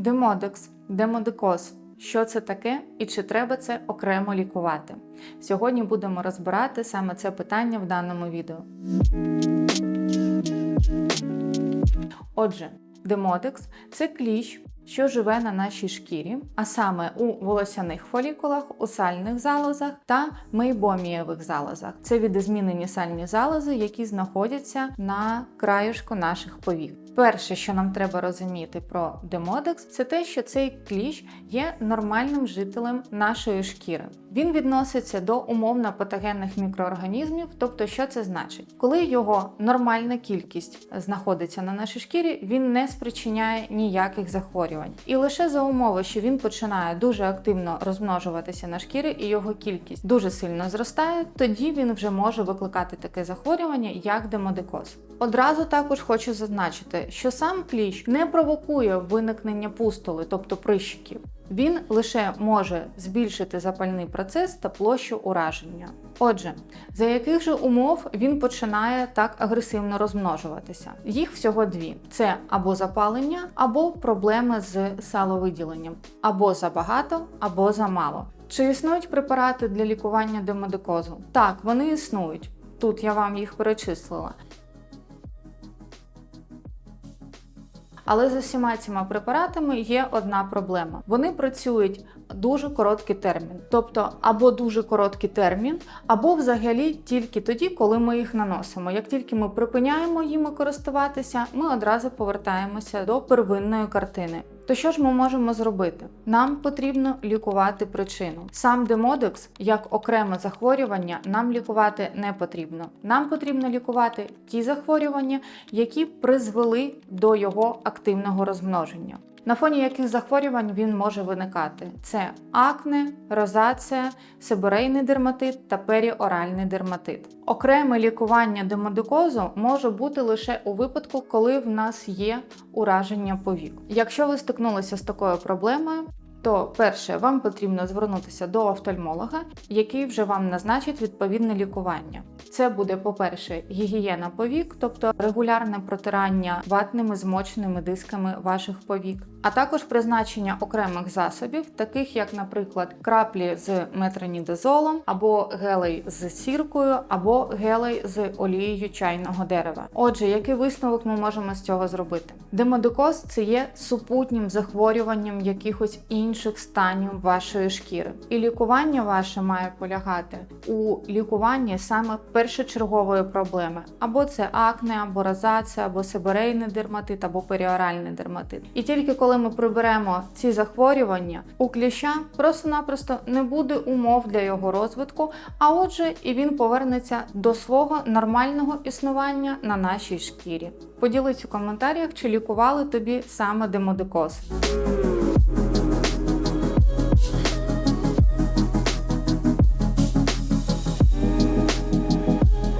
Демодекс, демодикоз. Що це таке і чи треба це окремо лікувати? Сьогодні будемо розбирати саме це питання в даному відео. Отже, демодекс це кліщ, що живе на нашій шкірі, а саме у волосяних фолікулах, у сальних залозах та мейбомієвих залозах. Це відозмінені сальні залози, які знаходяться на краюшку наших повік. Перше, що нам треба розуміти про демодекс, це те, що цей кліщ є нормальним жителем нашої шкіри. Він відноситься до умовно патогенних мікроорганізмів. Тобто, що це значить? Коли його нормальна кількість знаходиться на нашій шкірі, він не спричиняє ніяких захворювань. І лише за умови, що він починає дуже активно розмножуватися на шкірі, і його кількість дуже сильно зростає, тоді він вже може викликати таке захворювання, як демодикоз. Одразу також хочу зазначити, що сам кліщ не провокує виникнення пустоли, тобто прищиків. Він лише може збільшити запальний процес та площу ураження. Отже, за яких же умов він починає так агресивно розмножуватися? Їх всього дві: це або запалення, або проблеми з саловиділенням, або забагато, або замало. Чи існують препарати для лікування демодикозу? Так, вони існують. Тут я вам їх перечислила. Але з усіма цими препаратами є одна проблема: вони працюють дуже короткий термін, тобто або дуже короткий термін, або взагалі тільки тоді, коли ми їх наносимо. Як тільки ми припиняємо їми користуватися, ми одразу повертаємося до первинної картини. То що ж ми можемо зробити? Нам потрібно лікувати причину. Сам демодекс, як окреме захворювання, нам лікувати не потрібно. Нам потрібно лікувати ті захворювання, які призвели до його активного розмноження. На фоні яких захворювань він може виникати: це акне, розація, сибирейний дерматит та періоральний дерматит. Окреме лікування демодикозу може бути лише у випадку, коли в нас є ураження повік. Якщо ви стикнулися з такою проблемою, то перше, вам потрібно звернутися до офтальмолога, який вже вам назначить відповідне лікування. Це буде, по-перше, гігієна повік, тобто регулярне протирання ватними змоченими дисками ваших повік, а також призначення окремих засобів, таких як, наприклад, краплі з метронідозолом, або гелей з сіркою, або гелей з олією чайного дерева. Отже, який висновок ми можемо з цього зробити? Демодикоз це є супутнім захворюванням якихось інших станів вашої шкіри, і лікування ваше має полягати у лікуванні саме першочергової проблеми, або це акне, або розація, або сибирейний дерматит, або періоральний дерматит. І тільки коли ми приберемо ці захворювання, у кліща просто-напросто не буде умов для його розвитку, а отже, і він повернеться до свого нормального існування на нашій шкірі. Поділись у коментарях, чи лікували тобі саме демодикоз.